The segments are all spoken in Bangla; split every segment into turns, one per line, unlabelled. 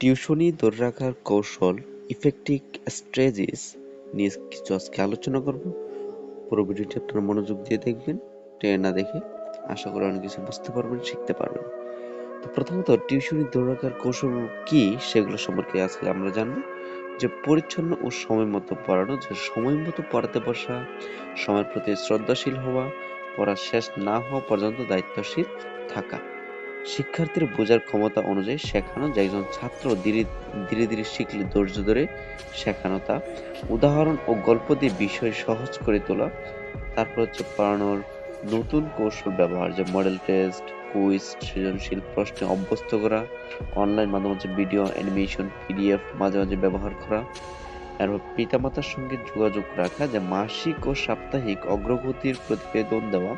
টিউশনি ধরে রাখার কৌশল, ইফেক্টিভ স্ট্রেজিস নিয়ে কিছু আজকে আলোচনা করব। পুরো ভিডিওটি আপনারা মনোযোগ দিয়ে দেখবেন, টেনে না দেখে আশা করি অনেক কিছু বুঝতে পারবেন, শিখতে পারবেন। তো প্রথমত, টিউশনি ধরে রাখার কৌশল কি সেগুলো সম্পর্কে আজকে আমরা জানব। যে পরিচ্ছন্ন ও সময় মতো পড়ানো, যে সময় মতো পড়াতে বসা, সময়ের প্রতি শ্রদ্ধাশীল হওয়া, পড়া শেষ না হওয়া পর্যন্ত দায়িত্বশীল থাকা। শিক্ষার্থীর বোঝার ক্ষমতা অনুযায়ী শেখানো যে একজন ছাত্র ধীরে ধীরে ধীরে শিখলে ধৈর্য ধরে শেখানো তা। উদাহরণ ও গল্প দিয়ে বিষয় সহজ করে তোলা। তারপর হচ্ছে পড়ানোর নতুন কৌশল ব্যবহার, যে মডেল টেস্ট কুইজ সৃজনশীল প্রশ্নে অভ্যস্ত করা। অনলাইন মাঝে মাঝে ভিডিও অ্যানিমেশন পিডিএফ মাঝে মাঝে ব্যবহার করা। এরপর পিতামাতার সঙ্গে যোগাযোগ রাখা, যে মাসিক ও সাপ্তাহিক অগ্রগতির প্রতিবেদন দেওয়া।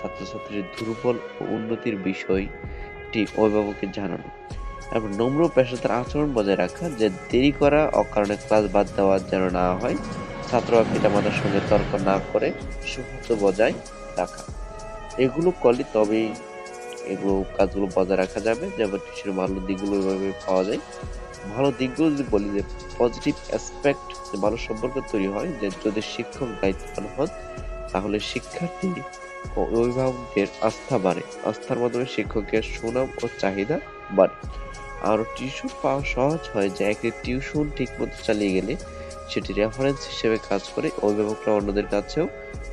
ছাত্রছাত্রীর দুর্বল ও উন্নতির বিষয়টি অভিভাবককে জানানো। এরপর নম্র পেশাদার আচরণ বজায় রাখা, যে দেরি করা, অকারণে ক্লাস বাদ দেওয়া যেন না হয়, ছাত্র বা পিতামাতার সঙ্গে তর্ক না করে সৌহার্দ্য বজায় রাখা। এগুলো করলে তবেই এগুলো কাজগুলো বজায় রাখা যাবে, যেমন টিউশনের ভালো দিকগুলো এভাবে পাওয়া যায়। ভালো দিকগুলো যদি বলি, যে পজিটিভ অ্যাসপেক্ট যে ভালো সম্পর্ক তৈরি হয়, যে যদি শিক্ষক দায়িত্ববান হন, তাহলে শিক্ষার্থী ও অভিভাবকদের আস্থা বাড়ে। আস্থার মাধ্যমে শিক্ষকের সুনাম ও চাহিদা বাড়ে। আর টিউশন পাওয়া সহজ হয় যে একটি টিউশন ঠিকমতো চালিয়ে গেলে সেটি রেফারেন্স হিসেবে কাজ করে, অভিভাবকরা অন্যদের কাছেও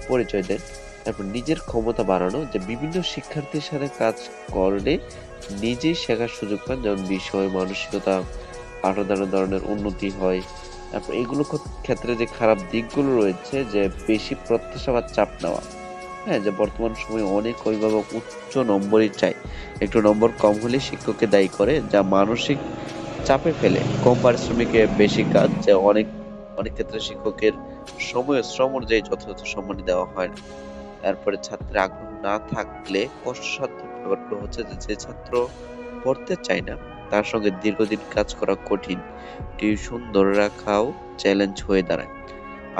পরিচয় দেন। তারপর নিজের ক্ষমতা বাড়ানো, যে বিভিন্ন শিক্ষার্থীর সাথে কাজ করলে নিজেই শেখার সুযোগ পান, যেমন বিষয়, মানসিকতা পাঠদান ধরনের উন্নতি হয়। তারপর এগুলো ক্ষেত্রে যে খারাপ দিকগুলো রয়েছে, যে বেশি প্রত্যাশা বা চাপ নেওয়া হ্যাঁ যে বর্তমান সময়ে অনেক অভিভাবক উচ্চ নম্বরই চায়। একটু নম্বর কম হলে শিক্ষককে দায়ী করে, যা মানসিক চাপে ফেলে। কম পারিশ্রমিকে বেশি কাজ, যে অনেক অনেক ক্ষেত্রে শিক্ষকের সময়, শ্রম অনুযায়ী যথাযথ সম্মান দেওয়া হয় না। তারপরে ছাত্রের আগ্রহ না থাকলে কষ্টসাধ্য ব্যাপারগুলো হচ্ছে যে যে ছাত্র পড়তে চায় না, তার সঙ্গে দীর্ঘদিন কাজ করা কঠিন। টিউশন ধরে রাখাও চ্যালেঞ্জ হয়ে দাঁড়ায়।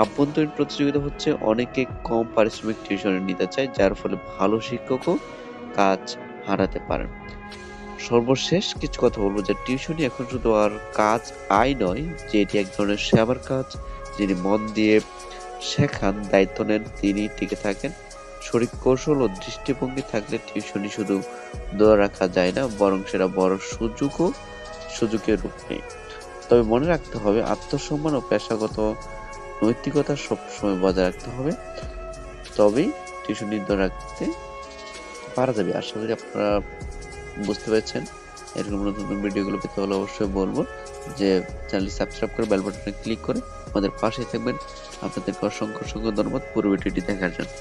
আভ্যন্তরীণ প্রতিযোগিতা হচ্ছে অনেকে কম পারিশ্রমিক টিউশনে নিতে চায়, যার ফলে ভালো শিক্ষকও কাজ হারাতে পারেন। সর্বশেষ কিছু কথা বলব যে টিউশনই এখন শুধু আর কাজ আয় নয়, যে এটি এক ধরনের সেবার কাজ, যিনি মন দিয়ে শেখান, দায়িত্ব নেন, তিনি টিকে থাকেন। শরীর কৌশল ও দৃষ্টিভঙ্গি থাকলে টিউশনই শুধু ধরে রাখা যায় না, বরং সেটা বড় সুযোগও, সুযোগের রূপ নেই তবে মনে রাখতে হবে, আত্মসম্মান ও পেশাগত নৈতিকতা সবসময় বজায় রাখতে হবে। তবেই শিশু নির্ধারণ রাখতে পারা যাবে। আশা করি আপনারা বুঝতে পেরেছেন। এরকম নতুন নতুন ভিডিওগুলো পেতে হলে অবশ্যই বলব যে চ্যানেলটি সাবস্ক্রাইব করে বেল বাটনে ক্লিক করে আমাদের পাশে থাকবেন। আপনাদেরকে অসংখ্য অসংখ্য ধন্যবাদ পুরো ভিডিওটি দেখার জন্য।